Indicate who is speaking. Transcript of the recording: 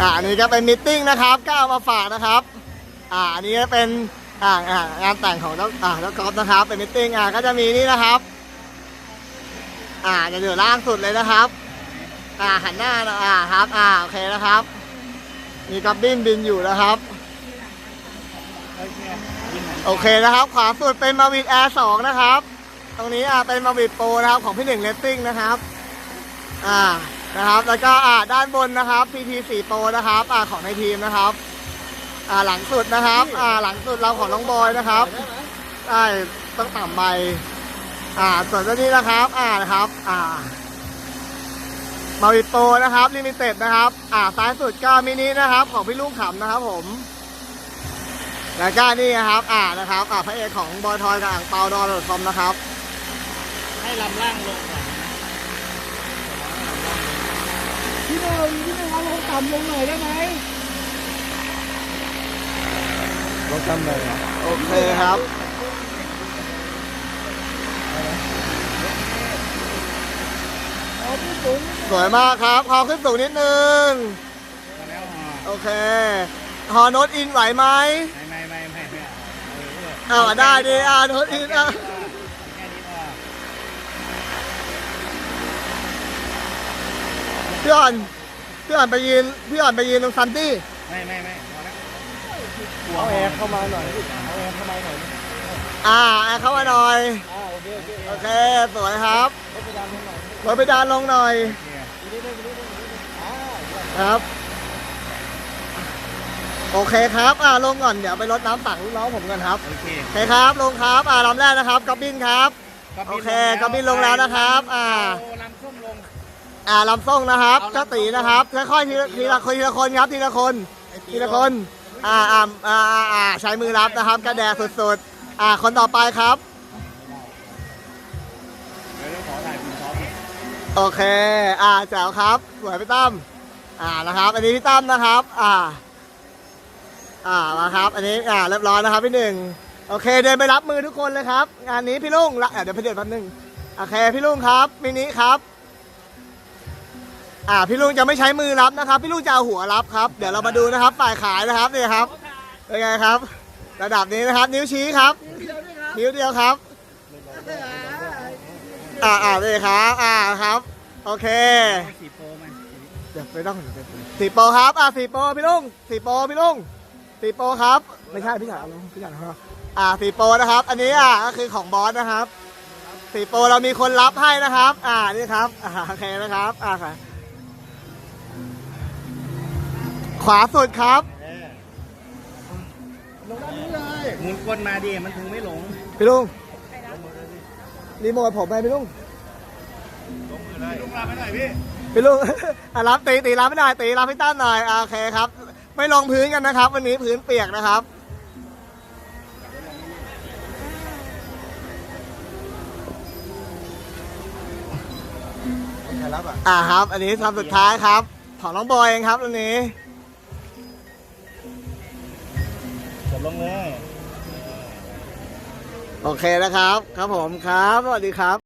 Speaker 1: อ่าอันนี้ก็เป็นมิทติ้งนะครับก็เอามาฝากนะครับ อ่าอันนี้ก็เป็นอ่าอ่างานแต่งของเจ้าอ่าเจ้ากอล์ฟนะครับ เป็นมิทติ้งอ่าก็จะมีนี่นะครับ อ่าจะอยู่ล่างสุดเลยนะครับ อ่าหันหน้าอ่าครับ อ่าโอเคนะครับ มีกับบินบินอยู่นะครับโอเคนะครับ ขวาสุดเป็นมาวิดแอร์สองนะครับ ตรงนี้อ่าเป็นมาวิดโปรนะครับของพี่หนึ่งเลสซิ่งนะครับ อ่า นะครับแล้วก็อ่าด้านบนนะครับ PT 4 Pro นะครับอ่าของในทีมนะครับอ่าหลังสุดนะครับอ่าหลังสุดเราของน้องบอยนะครับใช่ต้องต่ำใบอ่าส่วนตัวนี้นะครับอ่านะครับอ่ามาวิดโปรนะครับลิมิเต็ดนะครับ อ่าซ้ายสุดก็มินินะครับ ของพี่ลูกขำนะครับผม แล้วก็นี่นะครับ อ่านะครับ อ่าพระเอกของบอยทอยกับอ่างเปาดอลคอมนะครับ
Speaker 2: ให้ลำล่างลงก่อน
Speaker 3: พี่หนึ่งพี่หนึ่งเอาลงต่ำลงหน่อยได้ไหม
Speaker 2: รถทำเลยอะ
Speaker 1: โอเคครับ
Speaker 3: เอาพี่สูง
Speaker 1: สวยมากครับพอขึ้นสูงนิดนึง
Speaker 2: มาแล้วฮะ
Speaker 1: โอเคฮอโนตอินไหวไหม
Speaker 2: ไม่ไม่ไม่ไม่ไม่เออ
Speaker 1: เอาได้ดิอ่าโนตอินอะ
Speaker 2: แค่นี้พอ
Speaker 1: พี่อ่อนพี่อ่อนไปยืนพี่อ่อนไปยืนตรงซันตี้
Speaker 2: ไม่ไม่ไม่พอแล้ว
Speaker 3: เอาแอร์เข้ามาหน่อยเอาแอร์เข้ามาหน่อย
Speaker 1: อ่าอ่าเข้ามาหน่อย
Speaker 3: อ่าโอเคโอเค
Speaker 1: โอเคสวยครับ
Speaker 3: รถไปดันลงหน่อย
Speaker 1: รถไปดานลงหน่อย
Speaker 2: เนี่ย
Speaker 3: อีกนิดนึงอีกนิดนึงอีกนิดนึงอ่า
Speaker 1: ครับ โอเคครับอ่าลงก่อนเดี๋ยวไปรดน้ำสั่งลูกน้องผมกันครับ
Speaker 2: โอเค
Speaker 1: โอเคครับลงครับอ่าลำแรกนะครับกอบบินครับโอเคกอบบินลงแล้วนะครับ อ่า
Speaker 2: เอาลำส้มลง
Speaker 1: อ่าลำส่งนะครับเจ้าตีนะครับค่อยๆทีละทีละคนทีละคนครับทีละคนทีละคนอ่าอ่าอ่าอ่าอ่าใช้มือรับนะครับ กระแดดสุดๆ อ่าคนต่อไปครับ
Speaker 2: เดี๋ยวเราขอถ่ายคุณท็อปหน่อย
Speaker 1: โอเค อ่าแจ๋วครับ สวยพี่ตั้มอ่านะครับ อันนี้พี่ตั้มนะครับ อ่า อ่ามาครับ อันนี้อ่าเรียบร้อยนะครับพี่หนึ่งโอเค เดินไปรับมือทุกคนเลยครับงานนี้พี่ลุงละอะเดี๋ยวพี่เดือดแป๊บนึงโอเคพี่ลุงครับมินิครับ อ่าพี่ลุงจะไม่ใช้มือรับนะครับ พี่ลุงจะเอาหัวรับครับ เดี๋ยวเรามาดูนะครับฝ่ายขายนะครับนี่ครับเป็นไงครับ ระดับนี้นะครับ นิ้วชี้ครับ นิ้วเดียวครับ อ่าอ่านี่ครับอ่าครับ โอเค
Speaker 2: สีโปไหม
Speaker 1: เดี๋ยวไปต้องสีโปครับอ่าสีโปพี่ลุงสีโปพี่ลุงสีโปครับ ไม่ใช่พี่ฉาลงพี่ฉาครับอ่าสีโปนะครับ อันนี้อ่าก็คือของบอสนะครับสีโปเรามีคนรับให้นะครับ อ่านี่ครับอ่าโอเคนะครับอ่าค่ะ ขวาสุดครับ
Speaker 2: เออ
Speaker 3: ลงด้านนี้เลย
Speaker 2: หมุนคนมาดิมันถึงไม่หลง
Speaker 1: พี่ลุงรีโมทผมไปพี่ลุง
Speaker 2: ลุงลาไปหน่อยพี่
Speaker 1: พี่ลุง อะรับตีตีรับไม่ได้ตีรับพี่ตั้นหน่อยอ่าโอเคครับ ไม่ลงพื้นกันนะครับ วันนี้พื้นเปียกนะครับ
Speaker 3: ใครรับอะ
Speaker 1: อ่าครับ อันนี้ทำสุดท้ายครับ ของน้องบอยเองครับอันนี้
Speaker 2: กดลงเลย
Speaker 1: โอเคนะครับ ครับผมครับ สวัสดีครับ